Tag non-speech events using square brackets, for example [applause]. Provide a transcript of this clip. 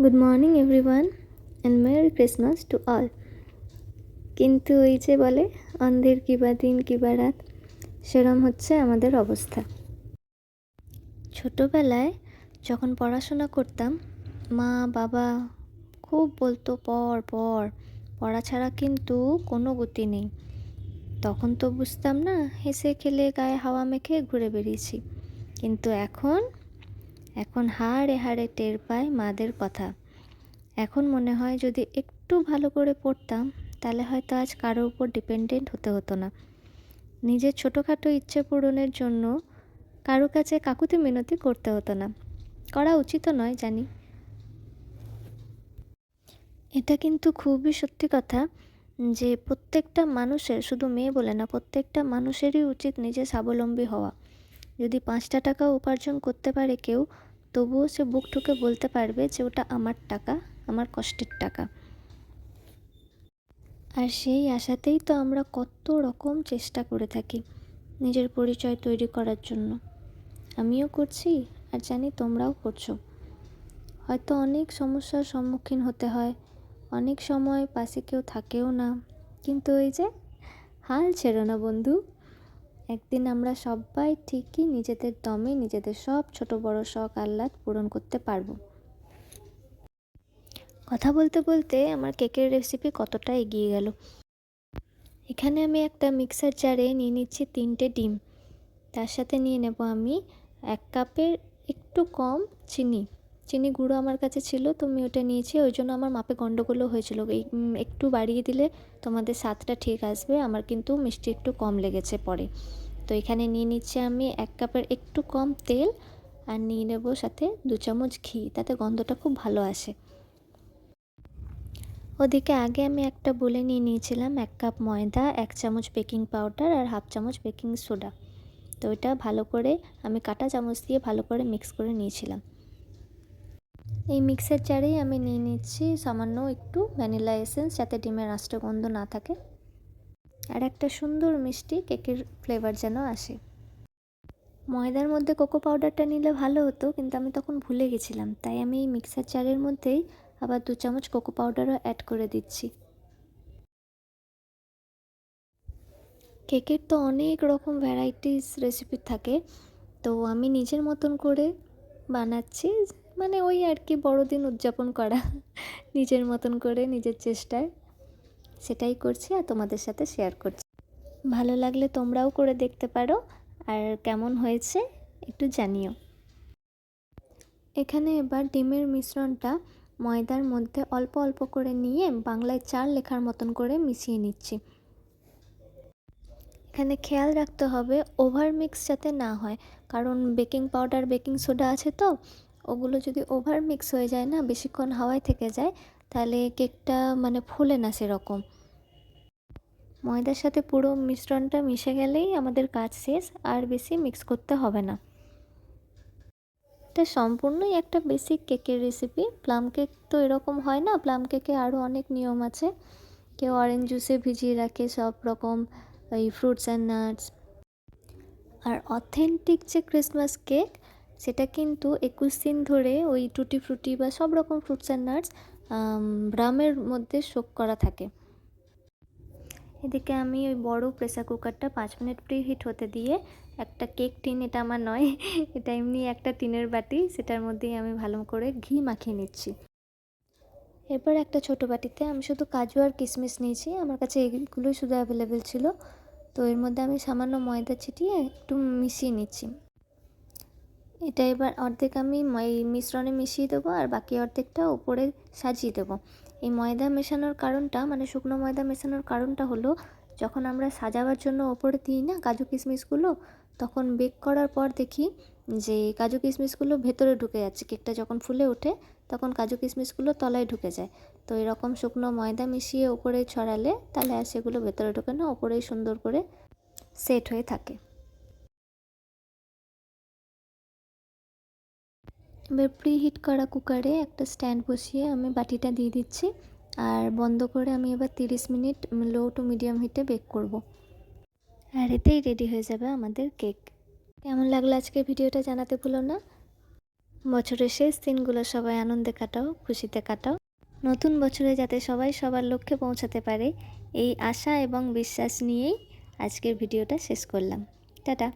Good morning everyone and merry Christmas to all কিন্তু ওই যে বলে অন্ধের কিবা দিন কিবা রাত, সেরম হচ্ছে আমাদের অবস্থা। ছোটোবেলায় যখন পড়াশোনা করতাম, মা, বাবা খুব বলতো, পড় পড়, পড়া ছাড়া কিন্তু কোনো গতি নেই। তখন তো বুঝতাম না, হেসে খেলে গায়ে হাওয়া মেখে ঘুরে বেরিয়েছি কিন্তু এখন এখন হাড়ে হাড়ে টের পায় মাদের কথা। এখন মনে হয় যদি একটু ভালো করে পড়তাম, তাহলে হয়তো আজ কারোর উপর ডিপেন্ডেন্ট হতে হতো না। নিজের ছোটোখাটো ইচ্ছে পূরণের জন্য কারও কাছে কাকুতি মিনতি করতে হতো না। করা উচিত নয়, জানি। এটা কিন্তু খুবই সত্যি কথা যে প্রত্যেকটা মানুষের, শুধু মেয়ে বলে না, প্রত্যেকটা মানুষেরই উচিত নিজে স্বাবলম্বী হওয়া। যদি পাঁচটা টাকা উপার্জন করতে পারে কেউ, তবুও সে বুক ঠুকে বলতে পারবে যে ওটা আমার টাকা, আমার কষ্টের টাকা। আর সেই আশাতেই তো আমরা কত রকম চেষ্টা করে থাকি নিজের পরিচয় তৈরি করার জন্য। আমিও করছি আর জানি তোমরাও করছ। হয়তো অনেক সমস্যার সম্মুখীন হতে হয়, অনেক সময় পাশে কেউ থাকেও না। কিন্তু ওই যে, হাল ছেড়ো না বন্ধু। একদিন আমরা সবাই ঠিকই নিজেদের দমে নিজেদের সব ছোট বড় শখ আহ্লাদ পূরণ করতে পারব। কথা বলতে বলতে আমার কেকের রেসিপি কতটা এগিয়ে গেল। এখানে আমি একটা মিক্সার জারে নিয়ে নিচ্ছি তিনটে ডিম। তার সাথে নিয়ে নেব আমি এক কাপের একটু কম চিনি। চিনি গুঁড়ো আমার কাছে ছিল, তো আমি ওটা নিয়েছি। ওই জন্য আমার মাপে গণ্ডগোলও হয়েছিল। এই একটু বাড়িয়ে দিলে তোমাদের স্বাদটা ঠিক আসবে, আমার কিন্তু মিষ্টি একটু কম লেগেছে পরে। তো এখানে নিয়ে নিচ্ছি আমি এক কাপের একটু কম তেল আর নিয়ে নেব সাথে দু চামচ ঘি, তাতে গন্ধটা খুব ভালো আসে। ওদিকে আগে আমি একটা বলে নিয়ে নিয়েছিলাম, এক কাপ ময়দা, এক চামচ বেকিং পাউডার আর হাফ চামচ বেকিং সোডা। তো ওইটা ভালো করে আমি কাটা চামচ দিয়ে ভালো করে মিক্স করে নিয়েছিলাম। এই মিক্সার জারেই আমি নিয়ে নিচ্ছি সামান্য একটু ভ্যানিলা এসেন্স যাতে ডিমের আঁচটা গন্ধ না থাকে। আর একটা সুন্দর মিষ্টি কেকের ফ্লেভার যেন আসে। ময়দার মধ্যে কোকো পাউডারটা নিলে ভালো হতো, কিন্তু আমি তখন ভুলে গেছিলাম। তাই আমি এই মিক্সার জারের মধ্যেই আবার দু চামচ কোকো পাউডারও অ্যাড করে দিচ্ছি। কেকের তো অনেক রকম ভ্যারাইটিস রেসিপি থাকে, তো আমি নিজের মতন করে বানাচ্ছি। মানে ওই আর কি বড়দিন উদযাপন করা, নিজের মতন করে, নিজের চেষ্টায়। সেটাই করছি আর তোমাদের সাথে শেয়ার করছি। ভালো লাগলে তোমরাও করে দেখতে পারো আর কেমন হয়েছে একটু জানিও। এখানে এবার ডিমের মিশ্রণটা ময়দার মধ্যে অল্প অল্প করে নিয়ে বাংলায় চার লেখার মতন করে মিশিয়ে নিচ্ছি। এখানে খেয়াল রাখতে হবে, ওভার মিক্স যাতে না হয়, কারণ বেকিং পাউডার বেকিং সোডা আছে তো ওগুলো যদি ওভার মিক্স হয়ে যায় না, বেশিক্ষণ হাওয়ায় থেকে যায়, তাহলে কেকটা মানে ফুলে না সেরকম। ময়দার সাথে পুরো মিশ্রণটা মিশে গেলেই আমাদের কাজ শেষ, আর বেশি মিক্স করতে হবে না। এটা সম্পূর্ণই একটা বেসিক কেকের রেসিপি প্লাম কেক তো এরকম হয় না প্লাম কেকে আরও অনেক নিয়ম আছে। কেউ অরেঞ্জ জুসে ভিজিয়ে রাখে সব রকম ওই ফ্রুটস অ্যান্ড নাটস আর অথেন্টিক যে ক্রিসমাস কেক সেটা কিন্তু একুশ দিন ধরে ওই টুটি ফ্রুটি বা সব রকম ফ্রুটস অ্যান্ড নাটস ব্রামের মধ্যে শোক করা থাকে। এদিকে আমি ওই বড় প্রেসার কুকারটা পাঁচ মিনিট প্রি হিট হতে দিয়ে একটা কেক টিন এটা আমার নয়, [laughs] এটা এমনি একটা টিনের বাটি, সেটার মধ্যেই আমি ভালো করে ঘি মাখিয়ে নিচ্ছি। এরপর একটা ছোটো বাটিতে আমি শুধু কাজু আর কিশমিশ নিয়েছি, আমার কাছে এগুলোই শুধু অ্যাভেলেবেল ছিল। তো এর মধ্যে আমি সামান্য ময়দা ছিটিয়ে একটু মিশিয়ে নিচ্ছি। এটা এবার অর্ধেক আমি এই মিশ্রণে মিশিয়ে দেবো আর বাকি অর্ধেকটা ওপরে সাজিয়ে দেবো। এই ময়দা মেশানোর কারণটা মানে শুকনো ময়দা মেশানোর কারণটা হলো, যখন আমরা সাজাবার জন্য ওপরে দিই না কাজু কিশমিশগুলো, তখন বেক করার পর দেখি যে কাজু কিশমিশগুলো ভেতরে ঢুকে যাচ্ছে। কেকটা যখন ফুলে ওঠে, তখন কাজু কিশমিশগুলো তলায় ঢুকে যায়। তো এরকম শুকনো ময়দা মিশিয়ে ওপরে ছড়ালে, তাহলে আর সেগুলো ভেতরে ঢুকে না, ওপরেই সুন্দর করে সেট হয়ে থাকে। এবার প্রি হিট করা কুকারে একটা স্ট্যান্ড বসিয়ে আমি বাটিটা দিয়ে দিচ্ছি। আর বন্ধ করে আমি এবার তিরিশ মিনিট লো টু মিডিয়াম হিটে বেক করব। আর এতেই রেডি হয়ে যাবে আমাদের কেক কেমন লাগল আজকে ভিডিওটা জানাতে ভুলো না? বছরের শেষ দিনগুলো সবাই আনন্দে কাটাও, খুশিতে কাটাও। নতুন বছরে যাতে সবাই সবার লক্ষ্যে পৌঁছাতে পারে, এই আশা এবং বিশ্বাস নিয়েই আজকের ভিডিওটা শেষ করলাম। টাটা।